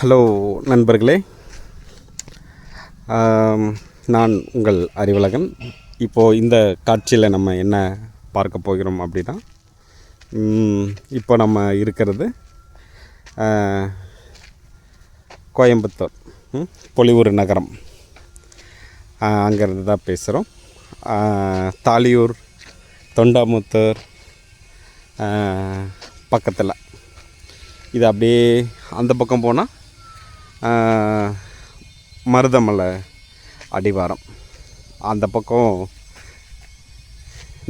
Hello நண்பர்களே. நான் உங்கள் அறிவழகன். இப்போது இந்த காட்சியில் நம்ம என்ன பார்க்க போகிறோம் அப்படின்னா இப்போ நம்ம இருக்கிறது கோயம்புத்தூர் பொலிவூர் நகரம். அங்கேருந்து தான் பேசுகிறோம் தாலியூர் தொண்டாமுத்தூர் பக்கத்தில். இது அப்படியே அந்த பக்கம் போனால் மருதமலை அடிவாரம். அந்த பக்கம்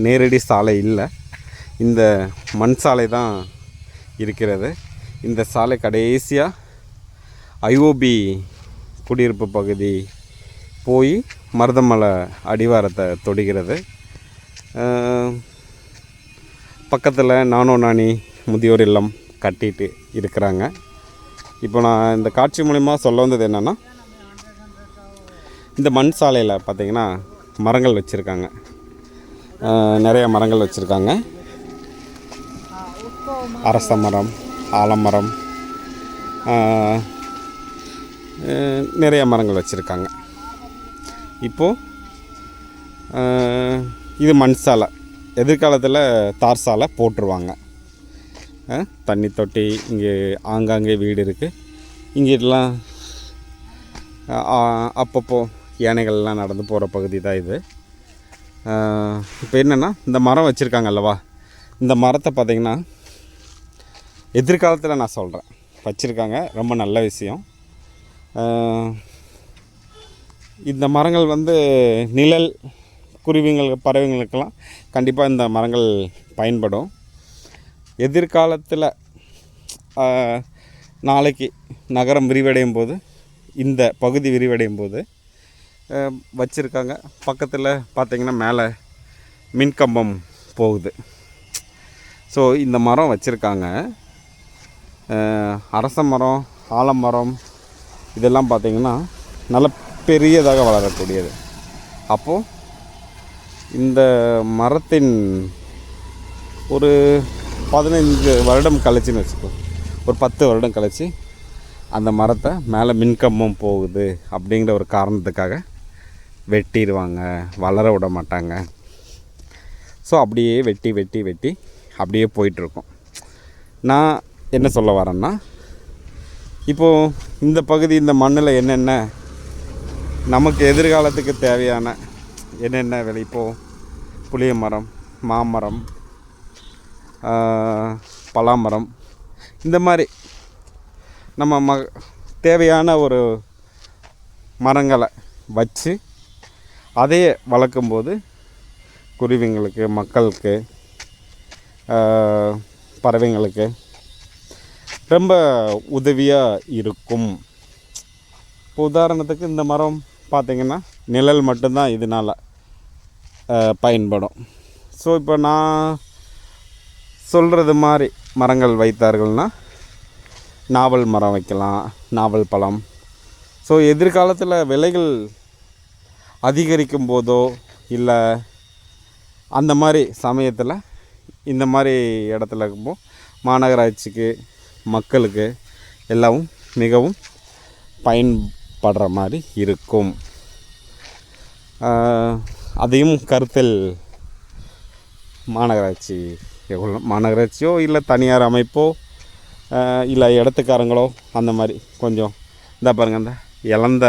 நேரடி சாலை இல்லை. இந்த மண் சாலை தான் இருக்கிறது. இந்த சாலை கடைசியாக ஐஓபி குடியிருப்பு பகுதி போய் மருதமலை அடிவாரத்தை தொடுகிறது. பக்கத்தில் நானோ நானி முதியோர் இல்லம் கட்டிட்டு இருக்கிறாங்க. இப்போ நான் இந்த காட்சி மூலிமா சொல்ல வந்தது என்னென்னா இந்த மண் சாலையில் பார்த்தீங்கன்னா மரங்கள் வச்சுருக்காங்க. நிறைய மரங்கள் வச்சுருக்காங்க. அரச மரம் ஆலமரம் நிறைய மரங்கள் வச்சுருக்காங்க. இப்போது இது மண் சாலை. எதிர்காலத்தில் தார் சாலை போட்டுருவாங்க. தண்ணி தொட்டி இங்கே ஆங்காங்கே வீடு இருக்குது இங்கெல்லாம் அப்பப்போ யானைகள்லாம் நடந்து போகிற பகுதி தான் இது. இப்போ என்னென்னா இந்த மரம் வச்சுருக்காங்க அல்லவா? இந்த மரத்தை பார்த்திங்கன்னா எதிர்காலத்தில் நான் சொல்கிறேன் வச்சுருக்காங்க ரொம்ப நல்ல விஷயம். இந்த மரங்கள் வந்து நிழல் குருவிங்கள் பறவைங்களுக்கெல்லாம் கண்டிப்பாக இந்த மரங்கள் பயன்படும். எதிர்காலத்தில் நாளைக்கு நகரம் விரிவடையும் போது இந்த பகுதி விரிவடையும் போது வச்சுருக்காங்க. பக்கத்தில் பார்த்திங்கன்னா மேலே மின்கம்பம் போகுது. ஸோ இந்த மரம் வச்சுருக்காங்க. அரச மரம் ஆலமரம் இதெல்லாம் பார்த்திங்கன்னா நல்ல பெரியதாக வளரக்கூடியது. அப்போது இந்த மரத்தின் ஒரு பதினைந்து வருடம் கழிச்சுன்னு வச்சுக்கோ. ஒரு பத்து வருடம் கழித்து அந்த மரத்தை மேலே மின்கம்பம் போகுது அப்படிங்கிற ஒரு காரணத்துக்காக வெட்டிடுவாங்க வளர விட மாட்டாங்க. ஸோ அப்படியே வெட்டி வெட்டி வெட்டி அப்படியே போயிட்டுருக்கோம். நான் என்ன சொல்ல வரேன்னா இப்போது இந்த பகுதி இந்த மண்ணில் என்னென்ன நமக்கு எதிர்காலத்துக்கு தேவையான என்னென்ன விளைப்போ புளிய மரம் மாமரம் பலாமரம். இந்த மாதிரி நம்ம ம தேவையான ஒரு மரங்களை வச்சு அதையே வளர்க்கும்போது குருவிங்களுக்கு மக்களுக்கு பறவைங்களுக்கு ரொம்ப உதவியாக இருக்கும். இப்போ உதாரணத்துக்கு இந்த மரம் பார்த்திங்கன்னா நிழல் மட்டும்தான் இதனால் பயன்படும். ஸோ இப்போ நான் சொல்கிறது மாதிரி மரங்கள் வைத்தார்கள்னா நாவல் மரம் வைக்கலாம் நாவல் பழம். ஸோ எதிர்காலத்தில் விலைகள் அதிகரிக்கும் போதோ இல்லை அந்த மாதிரி சமயத்தில் இந்த மாதிரி இடத்துல இருக்கும்போது மாநகராட்சிக்கு மக்களுக்கு எல்லாம் மிகவும் பயன்படுற மாதிரி இருக்கும். அதையும் கருத்தில் மாநகராட்சி எவ்வளோ மாநகராட்சியோ இல்லை தனியார் அமைப்போ இல்லை இடத்துக்காரங்களோ அந்த மாதிரி கொஞ்சம் இந்த பாருங்கள் இந்த இழந்த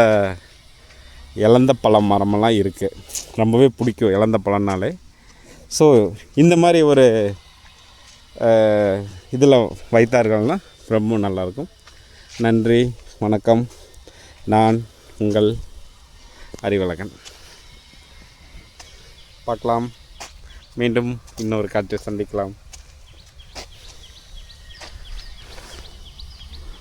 இழந்த பழம் மரமெல்லாம் இருக்குது ரொம்பவே பிடிக்கும் இழந்த பழம்னாலே. ஸோ இந்த மாதிரி ஒரு இதில் வைத்தார்கள்னா ரொம்ப நல்லாயிருக்கும் நன்றி வணக்கம். நான் உங்கள் அறிவழகன். பார்க்கலாம். மீண்டும் இன்னொரு காட்சியை சந்திக்கலாம்.